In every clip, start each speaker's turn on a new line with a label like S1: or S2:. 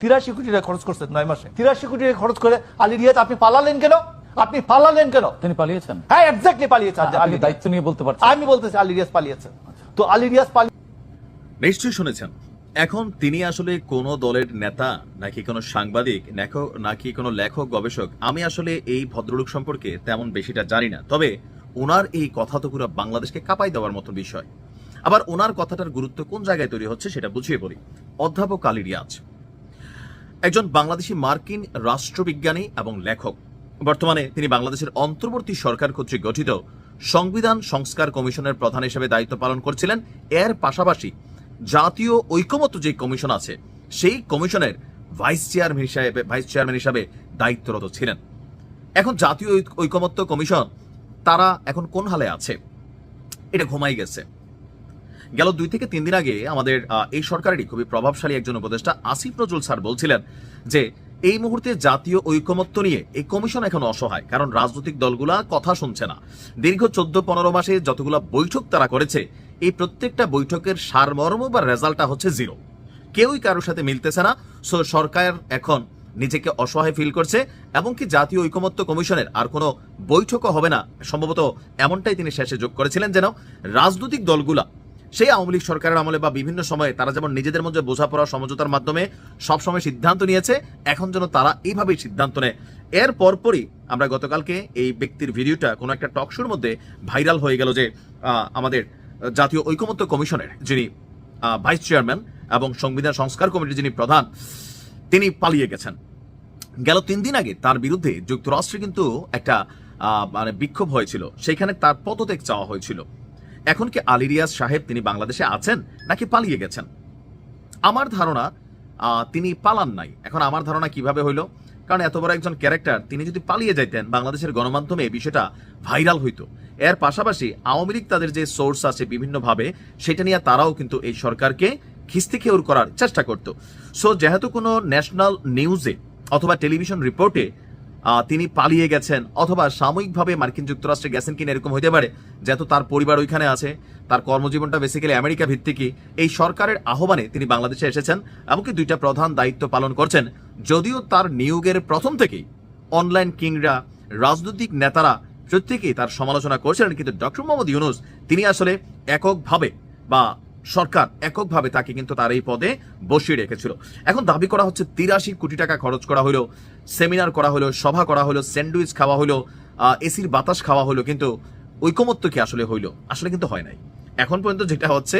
S1: তিরাশি কোটি টাকা খরচ করছেন নয় মাসে। তিরাশি কোটি টাকা খরচ করে আলী রিয়াজ আপনি পালালেন কেন? আপনি পালালেন কেন?
S2: তিনি পালিয়েছেন।
S1: হ্যাঁ এক্স্যাক্টলি পালিয়েছে আলী
S2: আপনি। দায়িত্ব নিয়ে বলতে পারছেন?
S1: আমি বলতেছি আলী রিয়াজ পালিয়েছে তো আলী রিয়াজ পালিয়ে
S3: নিশ্চয়ই শুনেছেন। এখন তিনি আসলে কোন দলের নেতা নাকি কোনো সাংবাদিক নাকি- নাকি কোনো লেখক গবেষক আমি আসলে এই ভদ্রলোক সম্পর্কে তেমন বেশিটা জানি না। তবে ওনার এই কথা তো পুরো বাংলাদেশকে কাঁপাই দেওয়ার মতো বিষয়। আবার ওনার কথাটার গুরুত্ব কোন জায়গায় তৈরি হচ্ছে সেটা বুঝিয়ে বলি। অধ্যাপক আলী রিয়াজ। একজন বাংলাদেশি মার্কিন রাষ্ট্রবিজ্ঞানী এবং লেখক। বর্তমানে তিনি বাংলাদেশের অন্তর্বর্তী সরকার কর্তৃক গঠিত সংবিধান সংস্কার কমিশনের প্রধান হিসেবে দায়িত্ব পালন করছিলেন। এর পাশাপাশি জাতীয় ঐকমত্য যে কমিশন আছে, সেই কমিশনের ভাইস চেয়ারম্যান হিসাবে ভাইস চেয়ারম্যান হিসাবে দায়িত্বরত ছিলেন। এখন জাতীয় ঐক- ঐকমত্য কমিশন তারা এখন কোন হালে আছে? এটা ঘুমাই গেছে। গেল দুই থেকে তিন দিন আগে আমাদের এই সরকারেরই খুবই প্রভাবশালী একজন উপদেষ্টা আসিফ নজরুল স্যার বলছিলেন যে, এই মুহূর্তে জাতীয় ঐকমত্য নিয়ে এই কমিশন এখন অসহায়, কারণ রাজনৈতিক দলগুলা কথা শুনছে না। দীর্ঘ চোদ্দ পনেরো মাসে যতগুলো বৈঠক তারা করেছে, এই প্রত্যেকটা বৈঠকের সারমর্ম বা রেজাল্টটা হচ্ছে জিরো। কেউই কারোর সাথে মিলতেছে না, সো সরকার এখন নিজেকে অসহায় ফিল করছে এবং কি জাতীয় ঐকমত্য কমিশনের আর কোনো বৈঠকও হবে না, সম্ভবত এমনটাই তিনি শেষে যোগ করেছিলেন যেন রাজনৈতিক দলগুলা সেই আওয়ামী লীগ সরকারের আমলে বা বিভিন্ন সময়ে তারা যেমন নিজেদের মধ্যে বোঝাপড়া, সমঝোতার মাধ্যমে সবসময় সিদ্ধান্ত নিয়েছে, এখন যেন তারা এইভাবেই সিদ্ধান্ত নেয়। এর পরপরই আমরা গতকালকে এই ব্যক্তির ভিডিওটা কোনো একটা টক শোর মধ্যে ভাইরাল হয়ে গেল যে আমাদের জাতীয় ঐকমত্য কমিশনের যিনি ভাইস চেয়ারম্যান এবং সংবিধান সংস্কার কমিটির যিনি প্রধান, তিনি পালিয়ে গেছেন। গেল তিন দিন আগে তার বিরুদ্ধে যুক্তরাষ্ট্রে কিন্তু একটা মানে বিক্ষোভ হয়েছিল। সেখানে তার পদত্যাগ চাওয়া হয়েছিল। এখন কি আলী রিয়াজ সাহেব তিনি বাংলাদেশে আছেন নাকি পালিয়ে গেছেন? আমার ধারণা তিনি পালান নাই। এখন আমার ধারণা কীভাবে হইল? কারণ এত বড় একজন ক্যারেক্টার, তিনি যদি পালিয়ে যাইতেন, বাংলাদেশের গণমাধ্যমে এই বিষয়টা ভাইরাল হইতো। এর পাশাপাশি আওয়ামী লীগ তাদের যে সোর্স আছে বিভিন্নভাবে, সেটা নিয়ে তারাও কিন্তু এই সরকারকে খিস্তি খেউর করার চেষ্টা করত। সো, যেহেতু কোনো ন্যাশনাল নিউজে অথবা টেলিভিশন রিপোর্টে তিনি পালিয়ে গেছেন অথবা সাময়িকভাবে মার্কিন যুক্তরাষ্ট্রে গেছেন কিনা এরকম হতে পারে, যেহেতু তার পরিবার ওইখানে আছে, তার কর্মজীবনটা বেসিক্যালি আমেরিকা ভিত্তিকই, এই সরকারের আহ্বানে তিনি বাংলাদেশে এসেছেন, এমনকি দুইটা প্রধান দায়িত্ব পালন করছেন, যদিও তার নিয়োগের প্রথম থেকেই অনলাইন কিংরা রাজনৈতিক নেতারা প্রত্যেকেই তার সমালোচনা করছিলেন, কিন্তু ডক্টর মোহাম্মদ ইউনুস, তিনি আসলে এককভাবে বা সরকার এককভাবে তাকে কিন্তু তার এই পদে বসিয়ে রেখেছিল। এখন দাবি করা হচ্ছে তিরাশি কোটি টাকা খরচ করা হলো, সেমিনার করা হলো, সভা করা হলো, স্যান্ডউইচ খাওয়া হলো এসির বাতাস খাওয়া হলো, কিন্তু ঐকমত্য কি আসলে হইল? আসলে কিন্তু হয় নাই। এখন পর্যন্ত যেটা হচ্ছে,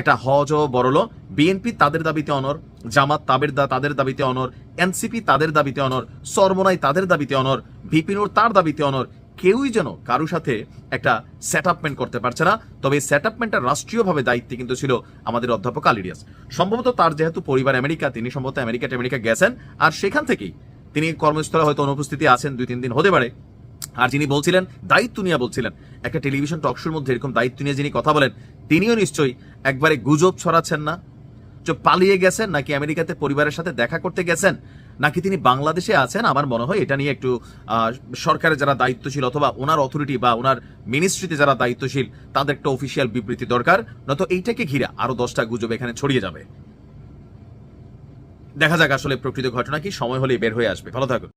S3: একটা হজ ও বড়লো, বিএনপি তাদের দাবিতে অনর জামাত তাবের দা তাদের দাবিতে অনর এনসিপি তাদের দাবিতে অনর সরমনাই তাদের দাবিতে অনর ভিপিনুর তার দাবিতে অনর কেউই যেন কারও সাথে একটা সেটআপমেন্ট করতে পারছে না। তবে এই সেটআপমেন্টটা রাষ্ট্রীয়ভাবে দায়িত্বে কিন্তু ছিল আমাদের অধ্যাপক আলিরিয়াস। সম্ভবত তার যেহেতু পরিবার আমেরিকা, তিনি সম্ভবত আমেরিকা আমেরিকা গেছেন। আর সেখান থেকেই তিনি কর্মস্থলে হয়তো অনুপস্থিতি আছেন, দুই, তিন দিন হতে পারে। আর যিনি বলছিলেন, দায়িত্ব নিয়ে বলছিলেন, একটা টেলিভিশন টকশোর মধ্যে এরকম দায়িত্ব নিয়ে যিনি কথা বলেন, তিনিও নিশ্চয়ই একবারে গুজব ছড়াচ্ছেন না। পালিয়ে গেছেন নাকি আমেরিকাতে পরিবারের সাথে দেখা করতে গেছেন? নাকি তিনি বাংলাদেশে আছেন? আমার মনে হয় এটা নিয়ে একটু সরকারের যারা দায়িত্বশীল অথবা ওনার অথরিটি বা ওনার মিনিস্ট্রিতে যারা দায়িত্বশীল, তাদের একটা অফিসিয়াল বিবৃতি দরকার। নয়তো এইটাকে ঘিরে আরও দশটা গুজব এখানে ছড়িয়ে যাবে। দেখা যাক আসলে প্রকৃত ঘটনা কি, সময় হলেই বের হয়ে আসবে। ভালো থাকুন।